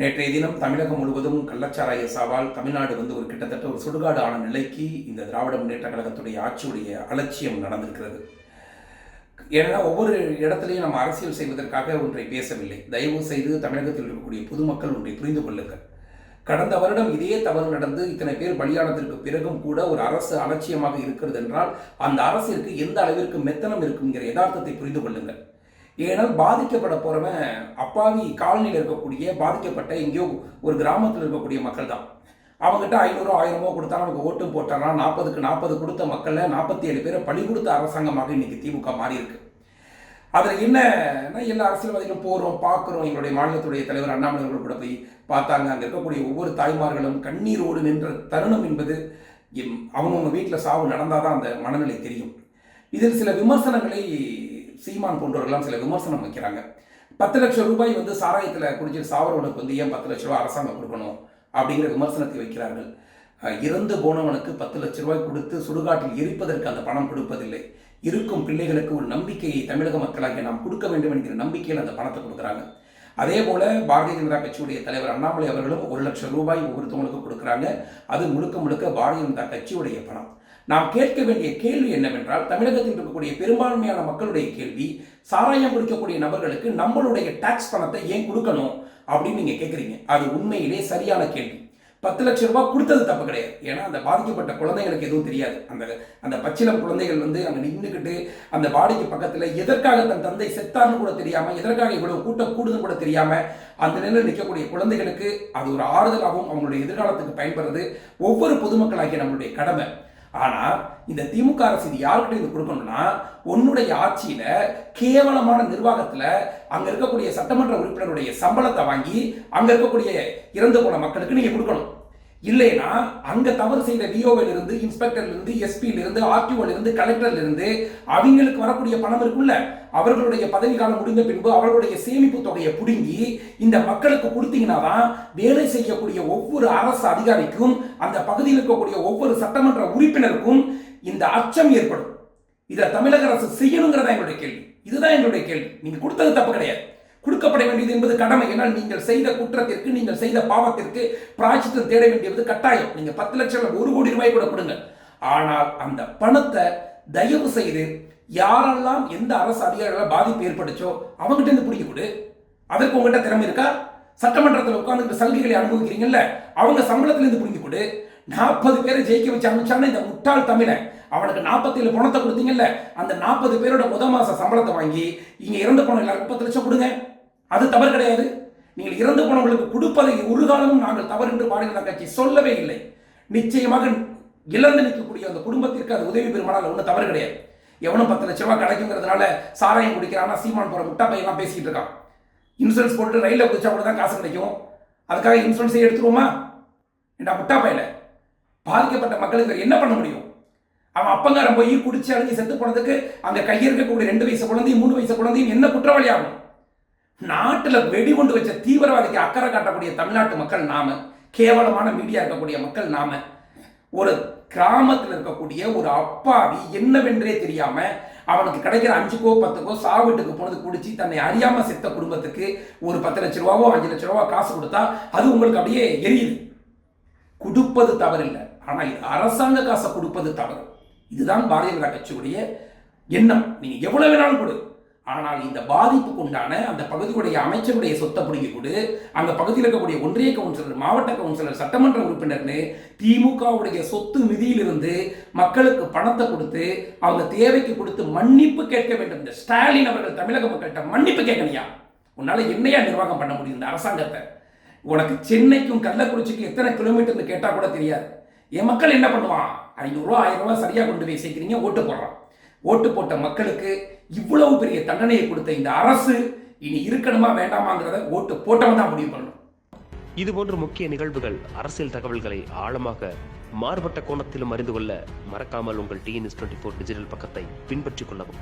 நேற்றைய தினம் தமிழகம் முழுவதும் கள்ளச்சாராய சாவால் தமிழ்நாடு வந்து ஒரு கிட்டத்தட்ட ஒரு சுடுகாடு ஆன நிலைக்கு இந்த திராவிட முன்னேற்ற கழகத்துடைய ஆட்சியுடைய அலட்சியம் நடந்திருக்கிறது. ஏன்னா ஒவ்வொரு இடத்துலையும் நம்ம அரசியல் செய்வதற்காக ஒன்றை பேசவில்லை. தயவு செய்து தமிழகத்தில் இருக்கக்கூடிய பொதுமக்கள் ஒன்றை புரிந்து கொள்ளுங்கள். கடந்த வருடம் இதே தவறு நடந்து இத்தனை பேர் பலியானதற்கு பிறகும் கூட ஒரு அரசு அலட்சியமாக இருக்கிறது என்றால் அந்த அரசிற்கு எந்த அளவிற்கு மெத்தனம் இருக்குங்கிற யதார்த்தத்தை புரிந்து கொள்ளுங்கள். ஏனால் பாதிக்கப்பட போகிறவன் அப்பாவி காலனியில் இருக்கக்கூடிய பாதிக்கப்பட்ட எங்கேயோ ஒரு கிராமத்தில் இருக்கக்கூடிய மக்கள் தான் அவங்ககிட்ட ஐநூறோ ஆயிரமோ கொடுத்தா நமக்கு ஓட்டும் போட்டாலாம் நாற்பதுக்கு நாற்பது கொடுத்த மக்களில் நாற்பத்தி ஏழு பேரை பழி கொடுத்த அரசாங்கமாக இன்னைக்கு திமுக மாறி இருக்கு அதில் என்னன்னா எல்லா அரசியல்வாதிகளும் போகிறோம் பார்க்குறோம் எங்களுடைய மாநிலத்துடைய தலைவர் அண்ணாமலை அவர்கள் கூட போய் பார்த்தாங்க. அங்கே இருக்கக்கூடிய ஒவ்வொரு தாய்மார்களும் கண்ணீரோடு நின்ற தருணம் என்பது எம்- அவங்கவுங்க வீட்டில் சாவு நடந்தால் தான் அந்த மனநிலை தெரியும். இதில் சில விமர்சனங்களை சீமான் போன்றவர்கள்லாம் சில விமர்சனம் வைக்கிறாங்க. பத்து லட்சம் ரூபாய் வந்து சாராயத்தில் குடிச்சிட்டு சாவரவனுக்கு வந்து ஏன் பத்து லட்ச ரூபாய் அரசாங்கம் கொடுக்கணும் அப்படிங்கிற விமர்சனத்தை வைக்கிறார்கள். இறந்து போனவனுக்கு பத்து லட்ச ரூபாய் கொடுத்து சுடுகாட்டில் எரிப்பதற்கு அந்த பணம் கொடுப்பதில்லை. இருக்கும் பிள்ளைகளுக்கு ஒரு நம்பிக்கையை தமிழக மக்களாகிய நாம் கொடுக்க வேண்டும் என்கிற நம்பிக்கையில் அந்த பணத்தை கொடுக்குறாங்க. அதே போல பாரதிய ஜனதா கட்சியுடைய தலைவர் அண்ணாமலை அவர்களும் ஒரு லட்சம் ரூபாய் ஒவ்வொருத்தவங்களுக்கும் கொடுக்குறாங்க. அது முழுக்க முழுக்க பாரதிய ஜனதா கட்சியுடைய பணம். நாம் கேட்க வேண்டிய கேள்வி என்னவென்றால் தமிழகத்தில் இருக்கக்கூடிய பெரும்பான்மையான மக்களுடைய கேள்வி சாராயம் குடிக்கக்கூடிய நபர்களுக்கு நம்மளுடைய டாக்ஸ் பணத்தை ஏன் கொடுக்கணும் அப்படின்னு நீங்க கேட்குறீங்க அது உண்மையிலே சரியான கேள்வி. பத்து லட்சம் ரூபாய் கொடுத்தது தப்பு கிடையாது. ஏன்னா அந்த பாதிக்கப்பட்ட குழந்தைகளுக்கு எதுவும் தெரியாது. அந்த அந்த பச்சிலம் குழந்தைகள் வந்து அங்கே நின்றுக்கிட்டு அந்த பாடிக்கு பக்கத்தில் எதற்காக தன் தந்தை செத்தான்னு கூட தெரியாமல் எதற்காக இவ்வளவு கூட்டம் கூடுதுன்னு கூட தெரியாமல் அந்த நிலையில் நிற்கக்கூடிய குழந்தைகளுக்கு அது ஒரு ஆறுதலாகவும் அவங்களுடைய எதிர்காலத்துக்கு பயன்படுறது ஒவ்வொரு பொதுமக்களாகிய நம்மளுடைய கடமை. ஆனால் இந்த திமுக அரசு இது யாருக்கிட்ட இது கொடுக்கணும்னா உன்னுடைய ஆட்சியில் கேவலமான நிர்வாகத்தில் அங்கே இருக்கக்கூடிய சட்டமன்ற உறுப்பினருடைய சம்பளத்தை வாங்கி அங்கே இருக்கக்கூடிய இறந்து போன மக்களுக்கு நீங்கள் கொடுக்கணும். இல்லைன்னா அங்க தவறு செய்த டிஓவில் இருந்து இன்ஸ்பெக்டர்ல இருந்து எஸ்பியில இருந்து ஆர்டிஓல இருந்து கலெக்டர்ல இருந்து அவங்களுக்கு வரக்கூடிய பணம் இருக்குல்ல அவர்களுடைய பதவி காலம் முடிந்த பின்பு அவர்களுடைய சேமிப்பு தொகையை புடுங்கி இந்த மக்களுக்கு கொடுத்தீங்கன்னா தான் வேலை செய்யக்கூடிய ஒவ்வொரு அரசு அதிகாரிக்கும் அந்த பகுதியில் இருக்கக்கூடிய ஒவ்வொரு சட்டமன்ற உறுப்பினருக்கும் இந்த அச்சம் ஏற்படும். இதை தமிழக அரசு செய்யணுங்கிறதா எங்களுடைய கேள்வி. இதுதான் எங்களுடைய கேள்வி. நீங்க கொடுத்தது தப்பு கிடையாது. கொடுக்கப்பட வேண்டியது என்பது கடமை. ஏன்னால் நீங்கள் செய்த குற்றத்திற்கு நீங்கள் செய்த பாவத்திற்கு பிராய்ச்சித்தம் தேட வேண்டியது கட்டாயம். நீங்கள் பத்து லட்சம் ஒரு கோடி ரூபாய் கூட கொடுங்க ஆனால் அந்த பணத்தை தயவு செய்து யாரெல்லாம் எந்த அரசு அதிகாரிகளால் பாதிப்பு ஏற்பட்டுச்சோ அவங்ககிட்ட இருந்து பிடிக்க கொடு. அதற்கு உங்ககிட்ட திறமை இருக்கா? சட்டமன்றத்தில் உட்கார்ந்து சலுகைகளை அனுபவிக்கிறீங்கல்ல அவங்க சம்பளத்திலிருந்து பிடிங்கி கொடு. நாற்பது பேரை ஜெயிக்க வச்சு அனுப்பிச்சாங்கன்னா இந்த முட்டாள் தமிழன் அவனுக்கு நாற்பத்தேழு பணத்தை கொடுத்தீங்கல்ல அந்த நாற்பது பேரோட முத மாச சம்பளத்தை வாங்கி இங்க இறந்து போன எல்லாருக்கும் பத்து லட்சம் கொடுங்க. அது தவறு கிடையாது. நீங்கள் இறந்து போனவங்களுக்கு கொடுப்பதை ஒரு காலமும் நாங்கள் தவறு என்று பாடுகிற கட்சி சொல்லவே இல்லை. நிச்சயமாக இழந்து நிற்கக்கூடிய அந்த குடும்பத்திற்கு அது உதவி பெருமானால் ஒன்றும் தவறு கிடையாது. எவனும் பத்து லட்ச ரூபாய் கிடைக்குங்கிறதுனால சாராயம் குடிக்கிறானா சீமான் போற முட்டா பையெல்லாம் பேசிக்கிட்டு இருக்கான். இன்சூரன்ஸ் போட்டு ரயிலில் குடிச்சா கூட தான் காசு கிடைக்கும். அதுக்காக இன்சூரன்ஸே எடுத்துருவோமா? என்ன முட்டா பையில பாதிக்கப்பட்ட மக்களுக்கு என்ன பண்ண முடியும்? அவன் அப்பங்காரன் போய் குடிச்சு அழிஞ்சு செத்து போனதுக்கு அங்க கையில் இருக்கக்கூடிய ரெண்டு வயசு குழந்தையும் மூணு வயசு குழந்தையும் என்ன குற்றவாளி ஆகும்? நாட்டில் வெடிகுண்டு வச்ச தீவிரவாதிக்கு அக்கறை காட்டக்கூடிய தமிழ்நாட்டு மக்கள் நாம கேவலமான மீடியா இருக்கக்கூடிய மக்கள் நாம ஒரு கிராமத்தில் இருக்கக்கூடிய ஒரு அப்பாவி என்னவென்றே தெரியாம அவனுக்கு கிடைக்கிற அஞ்சுக்கோ பத்துக்கோ சாவிட்டுக்கு போனது குடிச்சு தன்னை அறியாம செத்த குடும்பத்துக்கு ஒரு பத்து லட்ச ரூபாவோ அஞ்சு லட்ச ரூபாவோ காசு கொடுத்தா அது உங்களுக்கு அப்படியே எரியுது. கொடுப்பது தவறில்லை. ஆனால் அரசாங்க காசை கொடுப்பது தவறு. இதுதான் பாரதிய ஜனதா கட்சியுடைய எண்ணம். நீங்கள் எவ்வளோ வேணாலும் கொடு. ஆனால் இந்த பாதிப்புக்கு உண்டான அந்த பகுதியுடைய அமைச்சருடைய சொத்தை பிடிங்கி கொடு. அந்த பகுதியில் இருக்கக்கூடிய ஒன்றிய கவுன்சிலர் மாவட்ட கவுன்சிலர் சட்டமன்ற உறுப்பினர்னு திமுகவுடைய சொத்து நிதியிலிருந்து மக்களுக்கு பணத்தை கொடுத்து அவங்க தேவைக்கு கொடுத்து மன்னிப்பு கேட்க வேண்டும். இந்த ஸ்டாலின் அவர்கள் தமிழக மக்கள்கிட்ட மன்னிப்பு கேட்கலையா உன்னால் என்னையா நிர்வாகம் பண்ண முடியும் இந்த அரசாங்கத்தை? உனக்கு சென்னைக்கும் கள்ளக்குறிச்சிக்கும் எத்தனை கிலோமீட்டர்னு கேட்டால் கூட தெரியாது. என் மக்கள் என்ன பண்ணுவான்? ஐநூறுரூவா ஆயிரம் ரூபாய் சரியா கொண்டு போய் சேர்க்குறீங்க ஓட்டு போடுறான் ஓட்டு போட்ட மக்களுக்கு இவ்வளவு பெரிய தண்டனையை கொடுத்த இந்த அரசு இனி இருக்கணுமா வேண்டாமாங்கிறத ஓட்டு போட்டவன் தான் முடிவு பண்ணணும். இதுபோன்ற முக்கிய நிகழ்வுகள் அரசியல் தகவல்களை ஆழமாக மாறுபட்ட கோணத்திலும் அறிந்து கொள்ள மறக்காமல் உங்கள் டிஎன்எஸ் டுவெண்ட்டி ஃபோர் டிஜிட்டல் பக்கத்தை பின்பற்றிக் கொள்ளவும்.